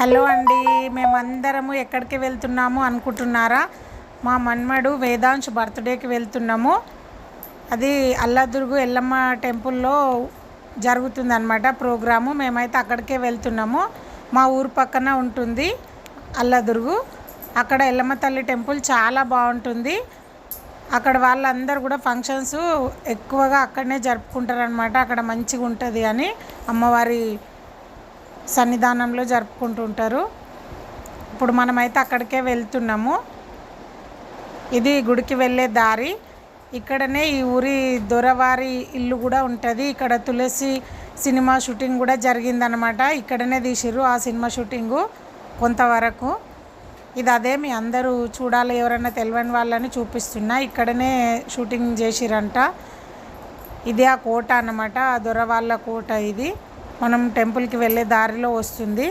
Hello అండి మేమందరము ఎక్కడికి వెళ్తున్నాము అనుకుంటున్నారా? మా మన్మడు వేదాంశ్ బర్త్డేకి వెళ్తున్నాము. అది అల్లదుర్గు ఎల్లమ్మ టెంపుల్లో జరుగుతుందన్నమాట ప్రోగ్రాము. మేమైతే అక్కడికే వెళ్తున్నాము. మా ఊరు పక్కన ఉంటుంది అల్లదుర్గు. అక్కడ ఎల్లమ్మ తల్లి టెంపుల్ చాలా బాగుంటుంది. అక్కడ వాళ్ళందరూ కూడా ఫంక్షన్స్ ఎక్కువగా అక్కడనే జరుపుకుంటారు అనమాట అక్కడ మంచిగా ఉంటుంది అని అమ్మవారి సన్నిధానంలో జరుపుకుంటుంటారు. ఇప్పుడు మనమైతే అక్కడికే వెళ్తున్నాము. ఇది గుడికి వెళ్ళే దారి. ఇక్కడనే ఈ ఊరి దొరవారి ఇల్లు కూడా ఉంటుంది. ఇక్కడ తులసి సినిమా షూటింగ్ కూడా జరిగిందనమాట ఇక్కడనే తీసిర్రు ఆ సినిమా షూటింగు కొంతవరకు. ఇది అదే మీ అందరూ చూడాలి ఎవరైనా తెలియని వాళ్ళని చూపిస్తున్నా. ఇక్కడనే షూటింగ్ చేసిరంట. ఇది ఆ కోట అన్నమాట. ఆ దొరవాళ్ళ కోట ఇది. మనం టెంపుల్కి వెళ్ళే దారిలో వస్తుంది.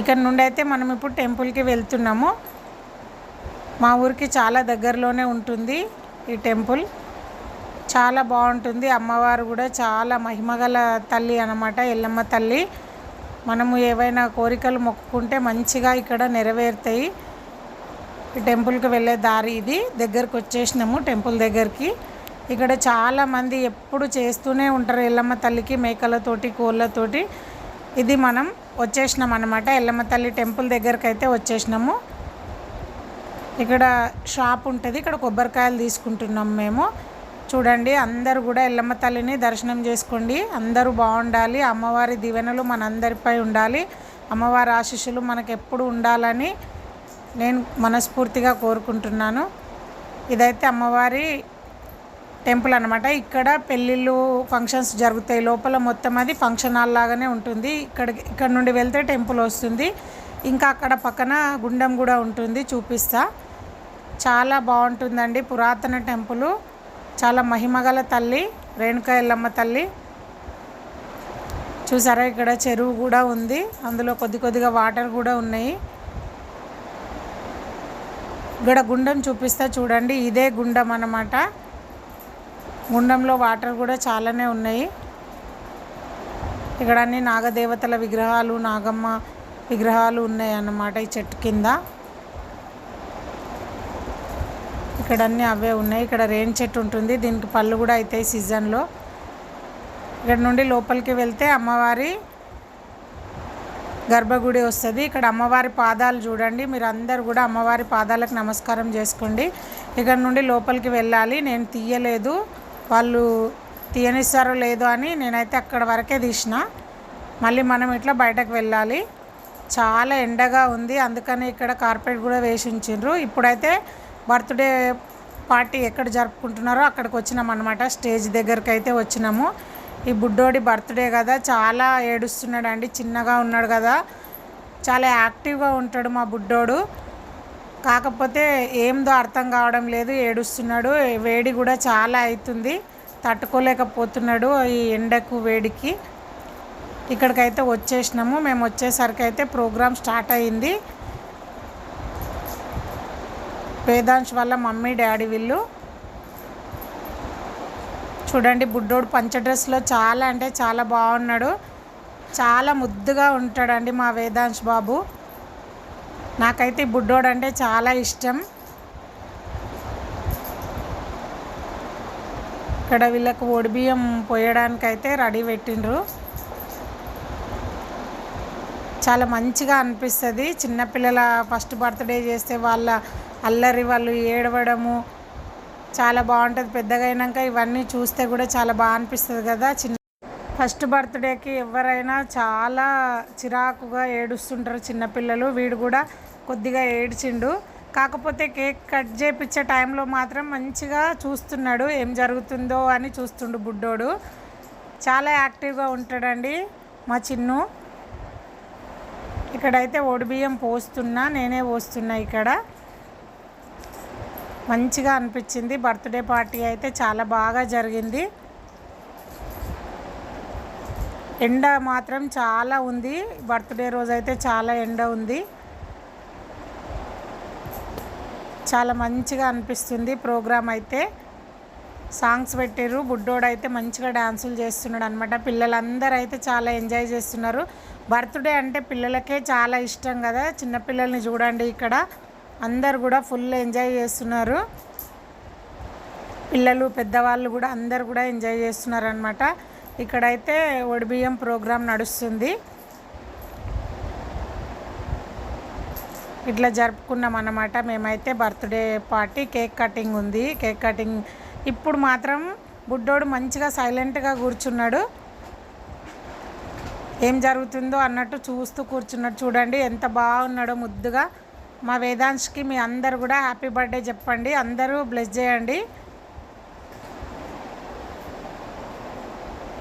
ఇక్కడ నుండి అయితే మనం ఇప్పుడు టెంపుల్కి వెళ్తున్నాము. మా ఊరికి చాలా దగ్గరలోనే ఉంటుంది ఈ టెంపుల్. చాలా బాగుంటుంది. అమ్మవారు కూడా చాలా మహిమగల తల్లి అనమాట ఎల్లమ్మ తల్లి. మనము ఏవైనా కోరికలు మొక్కుకుంటే మంచిగా ఇక్కడ నెరవేరుతాయి. ఈ టెంపుల్కి వెళ్ళే దారి ఇది. దగ్గరకు వచ్చేసినాము టెంపుల్ దగ్గరికి. ఇక్కడ చాలామంది ఎప్పుడు చేస్తూనే ఉంటారు ఎల్లమ్మ తల్లికి మేకలతోటి కోళ్ళతోటి. ఇది మనం వచ్చేసినాం అనమాట ఎల్లమ్మ తల్లి టెంపుల్ దగ్గరికి అయితే వచ్చేసినాము. ఇక్కడ షాప్ ఉంటుంది. ఇక్కడ కొబ్బరికాయలు తీసుకుంటున్నాం మేము. చూడండి అందరూ కూడా ఎల్లమ్మ తల్లిని దర్శనం చేసుకోండి. అందరూ బాగుండాలి. అమ్మవారి దీవెనలు మనందరిపై ఉండాలి. అమ్మవారి ఆశీస్సులు మనకు ఎప్పుడు ఉండాలని నేను మనస్ఫూర్తిగా కోరుకుంటున్నాను. ఇదైతే అమ్మవారి టెంపుల్ అనమాట ఇక్కడ పెళ్ళిళ్ళు ఫంక్షన్స్ జరుగుతాయి. లోపల మొత్తం అది ఫంక్షన్ హాల్ లాగానే ఉంటుంది. ఇక్కడ ఇక్కడ నుండి వెళ్తే టెంపుల్ వస్తుంది. ఇంకా అక్కడ పక్కన గుండం కూడా ఉంటుంది. చూపిస్తా. చాలా బాగుంటుందండి. పురాతన టెంపుల్. చాలా మహిమగల తల్లి రేణుకా ఎల్లమ్మ తల్లి. చూసారా? ఇక్కడ చెరువు కూడా ఉంది. అందులో కొద్ది కొద్దిగా వాటర్ కూడా ఉన్నాయి. ఇక్కడ గుండం చూపిస్తా. చూడండి. ఇదే గుండం అన్నమాట. గుండంలో వాటర్ కూడా చాలానే ఉన్నాయి. ఇక్కడ అన్ని నాగదేవతల విగ్రహాలు నాగమ్మ విగ్రహాలు ఉన్నాయి అన్నమాట ఈ చెట్టు కింద. ఇక్కడ అన్నీ అవే ఉన్నాయి. ఇక్కడ రేణి చెట్టు ఉంటుంది. దీనికి పళ్ళు కూడా అవుతాయి సీజన్లో ఇక్కడ నుండి లోపలికి వెళ్తే అమ్మవారి గర్భగుడి వస్తుంది. ఇక్కడ అమ్మవారి పాదాలు చూడండి. మీరు అందరు కూడా అమ్మవారి పాదాలకు నమస్కారం చేసుకోండి. ఇక్కడ నుండి లోపలికి వెళ్ళాలి. నేను తీయలేదు. వాళ్ళు తీయనిస్తారో లేదో అని నేనైతే అక్కడ వరకే తీసిన. మళ్ళీ మనం ఇట్లా బయటకు వెళ్ళాలి. చాలా ఎండగా ఉంది. అందుకని ఇక్కడ కార్పెట్ కూడా వేసి ఉంచిండ్రు ఇప్పుడైతే బర్త్డే పార్టీ ఎక్కడ జరుపుకుంటున్నారో అక్కడికి వచ్చినాం అనమాట స్టేజ్ దగ్గరికి అయితే వచ్చినాము. ఈ బుడ్డోడి బర్త్డే కదా. చాలా ఏడుస్తున్నాడు అండి చిన్నగా ఉన్నాడు కదా. చాలా యాక్టివ్గా ఉంటాడు మా బుడ్డోడు. కాకపోతే ఏందో అర్థం కావడం లేదు ఏడుస్తున్నాడు. వేడి కూడా చాలా అవుతుంది. తట్టుకోలేకపోతున్నాడు ఈ ఎండకు వేడికి. ఇక్కడికైతే వచ్చేసినాము. మేము వచ్చేసరికి అయితే ప్రోగ్రామ్ స్టార్ట్ అయింది. వేదాంశ్ వాళ్ళ మమ్మీ డాడీ వీళ్ళు. చూడండి బుడ్డోడు పంచ డ్రెస్లో చాలా అంటే చాలా బాగున్నాడు. చాలా ముద్దుగా ఉంటాడండి మా వేదాంశ్ బాబు. నాకైతే బుడ్డోడు అంటే చాలా ఇష్టం. ఇక్కడ వీళ్ళకు ఒడిబియ్యం పోయడానికైతే రెడీ పెట్టిండ్రు. చాలా మంచిగా అనిపిస్తుంది. చిన్నపిల్లల ఫస్ట్ బర్త్డే చేస్తే వాళ్ళ అల్లరి వాళ్ళు ఏడవడము చాలా బాగుంటుంది. పెద్దగా అయినాక ఇవన్నీ చూస్తే కూడా చాలా బాగా అనిపిస్తుంది కదా. చిన్న ఫస్ట్ బర్త్డేకి ఎవరైనా చాలా చిరాకుగా ఏడుస్తుంటారు చిన్నపిల్లలు వీడు కూడా కొద్దిగా ఏడ్చిండు. కాకపోతే కేక్ కట్ చేపించే టైంలో మాత్రం మంచిగా చూస్తున్నాడు ఏం జరుగుతుందో అని చూస్తుండు బుడ్డోడు. చాలా యాక్టివ్గా ఉంటాడండి మా చిన్ను. ఇక్కడైతే బియ్యం పోస్తున్నా నేనే పోస్తున్నా ఇక్కడ. మంచిగా అనిపించింది. బర్త్డే పార్టీ అయితే చాలా బాగా జరిగింది. ఎండ మాత్రం చాలా ఉంది. బర్త్డే రోజు అయితే చాలా ఎండ ఉంది. చాలా మంచిగా అనిపిస్తుంది ప్రోగ్రామ్ అయితే. సాంగ్స్ పెట్టిర్రు. బుడ్డోడు అయితే మంచిగా డాన్సులు చేస్తున్నాడు అనమాట పిల్లలందరూ అయితే చాలా ఎంజాయ్ చేస్తున్నారు. బర్త్డే అంటే పిల్లలకే చాలా ఇష్టం కదా. చిన్నపిల్లల్ని చూడండి ఇక్కడ. అందరు కూడా ఫుల్ ఎంజాయ్ చేస్తున్నారు. పిల్లలు పెద్దవాళ్ళు కూడా అందరు కూడా ఎంజాయ్ చేస్తున్నారు అనమాట ఇక్కడైతే ఒడిబియ్యం ప్రోగ్రాం నడుస్తుంది. ఇట్లా జరుపుకున్నాం అన్నమాట. మేమైతే బర్త్డే పార్టీ కేక్ కటింగ్ ఉంది. కేక్ కటింగ్ ఇప్పుడు మాత్రం బుడ్డోడు మంచిగా సైలెంట్గా కూర్చున్నాడు. ఏం జరుగుతుందో అన్నట్టు చూస్తూ కూర్చున్నాడు. చూడండి ఎంత బాగున్నాడో ముద్దుగా. మా వేదాంశ్కి మీ అందరు కూడా హ్యాపీ బర్త్డే చెప్పండి. అందరూ బ్లెస్ చేయండి.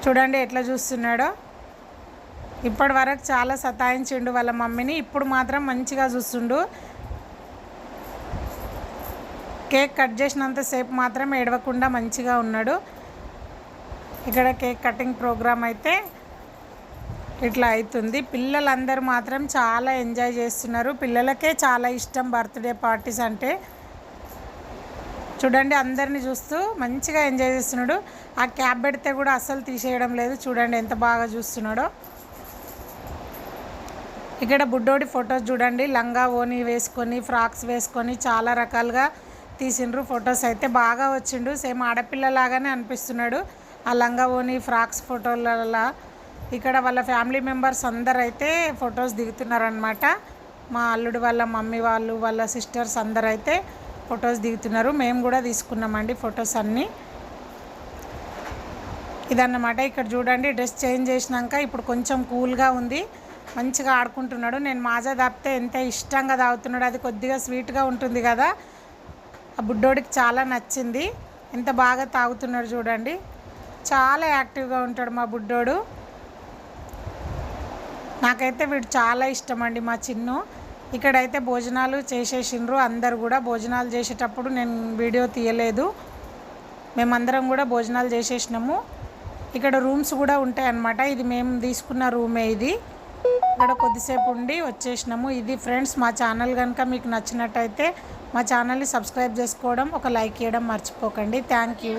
చూడండి ఎట్లా చూస్తున్నాడో. ఇప్పటి వరకు చాలా సతాయించిండు వాళ్ళ మమ్మీని. ఇప్పుడు మాత్రం మంచిగా చూస్తుండు. కేక్ కట్ చేసినంతసేపు మాత్రం ఏడవకుండా మంచిగా ఉన్నాడు. ఇక్కడ కేక్ కటింగ్ ప్రోగ్రామ్ అయితే ఇట్లా అవుతుంది పిల్లలందరూ మాత్రం చాలా ఎంజాయ్ చేస్తున్నారు. పిల్లలకే చాలా ఇష్టం బర్త్డే పార్టీస్ అంటే. చూడండి అందరిని చూస్తూ మంచిగా ఎంజాయ్ చేస్తున్నాడు. ఆ క్యాబ్ పెడితే కూడా అస్సలు తీసేయడం లేదు. చూడండి ఎంత బాగా చూస్తున్నాడో. ఇక్కడ బుడ్డోడి ఫొటోస్ చూడండి. లంగా ఓని వేసుకొని ఫ్రాక్స్ వేసుకొని చాలా రకాలుగా తీసిండ్రు. ఫొటోస్ అయితే బాగా వచ్చిండు. సేమ్ ఆడపిల్లలాగానే అనిపిస్తున్నాడు. ఆ లంగా ఓని ఫ్రాక్స్ ఫోటోలలా. ఇక్కడ వాళ్ళ ఫ్యామిలీ మెంబర్స్ అందరు అయితే ఫొటోస్ దిగుతున్నారనమాట మా అల్లుడు వాళ్ళ మమ్మీ వాళ్ళు వాళ్ళ సిస్టర్స్ అందరు అయితే ఫొటోస్ దిగుతున్నారు. మేము కూడా తీసుకున్నామండి ఫొటోస్ అన్నీ. ఇదన్నమాట. ఇక్కడ చూడండి డ్రెస్ చేంజ్ చేసినాక ఇప్పుడు కొంచెం కూల్గా ఉంది. మంచిగా ఆడుకుంటున్నాడు. నేను మాజా తాపితే ఎంత ఇష్టంగా తాగుతున్నాడు అది కొద్దిగా స్వీట్గా ఉంటుంది కదా. ఆ బుడ్డోడికి చాలా నచ్చింది. ఎంత బాగా తాగుతున్నాడు చూడండి. చాలా యాక్టివ్గా ఉంటాడు మా బుడ్డోడు. నాకైతే వీడు చాలా ఇష్టం అండి మా చిన్ను. ఇక్కడైతే భోజనాలు చేసేసిండ్రు. అందరు కూడా భోజనాలు చేసేటప్పుడు నేను వీడియో తీయలేదు. మేమందరం కూడా భోజనాలు చేసేసినాము. ఇక్కడ రూమ్స్ కూడా ఉంటాయి అన్నమాట ఇది మేము తీసుకున్న రూమే ఇది. ఇక్కడ కొద్దిసేపు ఉండి వచ్చేసినాము. ఇది ఫ్రెండ్స్ మా ఛానల్ కనుక మీకు నచ్చినట్టయితే మా ఛానల్ని సబ్స్క్రైబ్ చేసుకోవడం ఒక లైక్ ఇవ్వడం మర్చిపోకండి. Thank you.